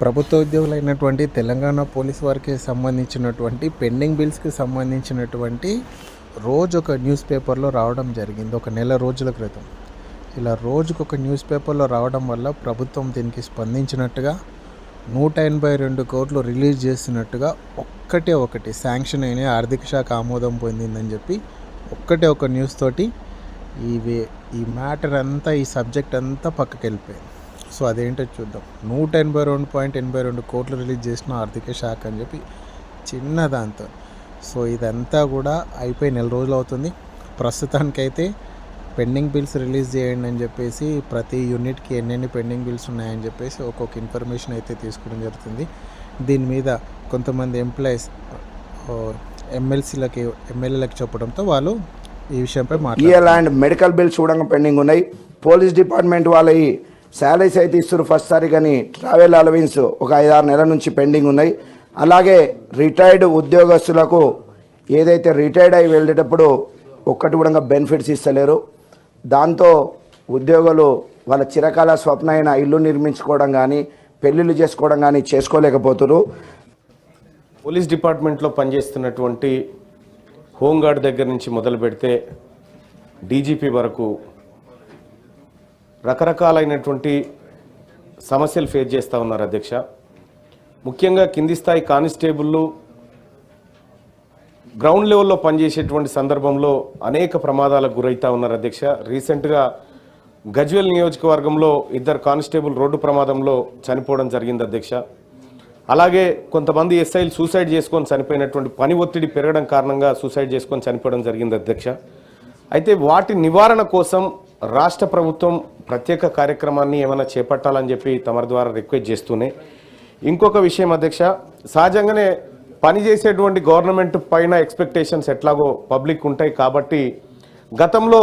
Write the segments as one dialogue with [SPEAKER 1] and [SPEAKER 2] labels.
[SPEAKER 1] ప్రభుత్వ ఉద్యోగులైనటువంటి తెలంగాణ పోలీస్ వారికి సంబంధించినటువంటి పెండింగ్ బిల్స్కి సంబంధించినటువంటి రోజు ఒక న్యూస్ పేపర్లో రావడం జరిగింది. ఒక నెల రోజుల క్రితం. ఇలా రోజుకు ఒక న్యూస్ పేపర్లో రావడం వల్ల ప్రభుత్వం దీనికి స్పందించినట్టుగా నూట ఎనభై రెండు కోట్లు రిలీజ్ చేసినట్టుగా ఒక్కటే ఒకటి శాంక్షన్ అయిన ఆర్థిక శాఖ ఆమోదం పొందిందని చెప్పి ఒక్కటే ఒక న్యూస్ తోటి ఈ వే ఈ మ్యాటర్ అంతా ఈ సబ్జెక్ట్ అంతా పక్కకి వెళ్ళిపోయింది సో అదేంటో చూద్దాం. నూట ఎనభై రెండు పాయింట్ ఎనభై రెండు కోట్లు రిలీజ్ చేసిన ఆర్థిక శాఖ అని చెప్పి చిన్న దాంతో. సో ఇదంతా కూడా అయిపోయి నెల రోజులు అవుతుంది. ప్రస్తుతానికైతే పెండింగ్ బిల్స్ రిలీజ్ చేయండి అని చెప్పేసి ప్రతి యూనిట్కి ఎన్నెన్ని పెండింగ్ బిల్స్ ఉన్నాయని చెప్పేసి ఒక్కొక్క ఇన్ఫర్మేషన్ అయితే తీసుకోవడం జరుగుతుంది. దీని మీద కొంతమంది ఎంప్లాయీస్ ఎమ్మెల్సీలకి ఎమ్మెల్యేలకు చెప్పడంతో వాళ్ళు ఈ విషయంపై మాట్లాడారు
[SPEAKER 2] అండ్ మెడికల్ బిల్స్ చూడంగా పెండింగ్ ఉన్నాయి. పోలీస్ డిపార్ట్మెంట్ వాళ్ళవి శాలరీస్ అయితే ఇస్తున్నారు ఫస్ట్ సారి కానీ ట్రావెల్ అలవెన్స్ ఒక ఐదారు నెలల నుంచి పెండింగ్ ఉన్నాయి. అలాగే రిటైర్డ్ ఉద్యోగస్తులకు ఏదైతే రిటైర్డ్ అయి వెళ్ళేటప్పుడు ఒక్కటి కూడా బెనిఫిట్స్ ఇస్తలేరు. దాంతో ఉద్యోగులు వాళ్ళ చిరకాల స్వప్న అయిన ఇల్లు నిర్మించుకోవడం కానీ పెళ్ళిళ్ళు చేసుకోవడం కానీ చేసుకోలేకపోతున్నారు
[SPEAKER 3] పోలీస్ డిపార్ట్మెంట్లో పనిచేస్తున్నటువంటి హోంగార్డ్ దగ్గర నుంచి మొదలు పెడితే డీజీపీ వరకు రకరకాలైనటువంటి సమస్యలు ఫేస్ చేస్తూ ఉన్నారు అధ్యక్ష. ముఖ్యంగా కింది స్థాయి కానిస్టేబుళ్ళు గ్రౌండ్ లెవెల్లో పనిచేసేటువంటి సందర్భంలో అనేక ప్రమాదాలకు గురవుతూ ఉన్నారు అధ్యక్ష. రీసెంట్గా గజ్వెల్ నియోజకవర్గంలో ఇద్దరు కానిస్టేబుల్ రోడ్డు ప్రమాదంలో చనిపోవడం జరిగింది అధ్యక్ష. అలాగే కొంతమంది ఎస్ఐలు సూసైడ్ చేసుకొని చనిపోయినటువంటి పని ఒత్తిడి పెరగడం కారణంగా సూసైడ్ చేసుకొని చనిపోవడం జరిగింది అధ్యక్ష. అయితే వాటి నివారణ కోసం రాష్ట్ర ప్రభుత్వం ప్రత్యేక కార్యక్రమాన్ని ఏమైనా చేపట్టాలని చెప్పి తమరి ద్వారా రిక్వెస్ట్ చేస్తూనే. ఇంకొక విషయం అధ్యక్ష సహజంగానే పనిచేసేటువంటి గవర్నమెంట్ పైన ఎక్స్పెక్టేషన్స్ ఎట్లాగో పబ్లిక్ ఉంటాయి కాబట్టి గతంలో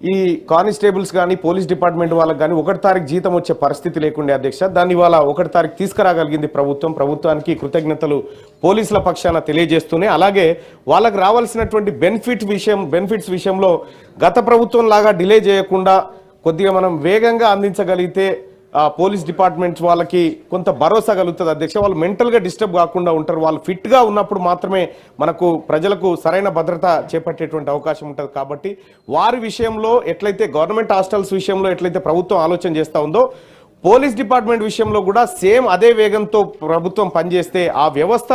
[SPEAKER 3] ఈ కానిస్టేబుల్స్ కానీ పోలీస్ డిపార్ట్మెంట్ వాళ్ళకి కానీ ఒకటి తారీఖు జీతం వచ్చే పరిస్థితి లేకుండే అధ్యక్ష దాన్ని ఇవాళ ఒకటి తారీఖు తీసుకురాగలిగింది ప్రభుత్వం. ప్రభుత్వానికి కృతజ్ఞతలు పోలీసుల పక్షాన తెలియజేస్తూనే. అలాగే వాళ్ళకి రావాల్సినటువంటి బెనిఫిట్ విషయం బెనిఫిట్స్ విషయంలో గత ప్రభుత్వం లాగా డిలే చేయకుండా కొద్దిగా మనం వేగంగా అందించగలిగితే పోలీస్ డిపార్ట్మెంట్ వాళ్ళకి కొంత భరోసా కలుగుతుంది. అధ్యక్ష వాళ్ళు మెంటల్గా డిస్టర్బ్ కాకుండా ఉంటారు. వాళ్ళు ఫిట్గా ఉన్నప్పుడు మాత్రమే మనకు ప్రజలకు సరైన భద్రత చేపట్టేటువంటి అవకాశం ఉంటుంది. కాబట్టి వారి విషయంలో ఎట్లయితే గవర్నమెంట్ హాస్టల్స్ విషయంలో ఎట్లయితే ప్రభుత్వం ఆలోచన చేస్తూ ఉందో పోలీస్ డిపార్ట్మెంట్ విషయంలో కూడా సేమ్ అదే వేగంతో ప్రభుత్వం పనిచేస్తే ఆ వ్యవస్థ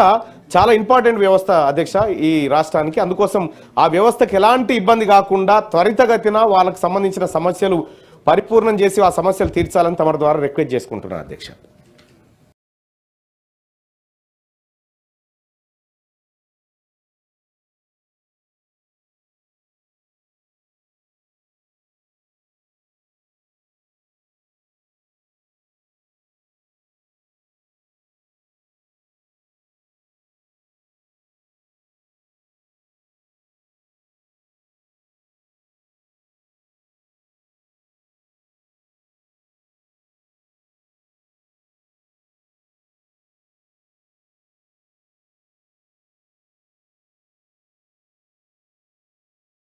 [SPEAKER 3] చాలా ఇంపార్టెంట్ వ్యవస్థ అధ్యక్ష ఈ రాష్ట్రానికి. అందుకోసం ఆ వ్యవస్థకు ఎలాంటి ఇబ్బంది కాకుండా త్వరితగతిన వాళ్ళకు సంబంధించిన సమస్యలు పరిపూర్ణం చేసి ఆ సమస్యలు తీర్చాలని తమ ద్వారా రిక్వెస్ట్ చేసుకుంటున్నాను అధ్యక్ష.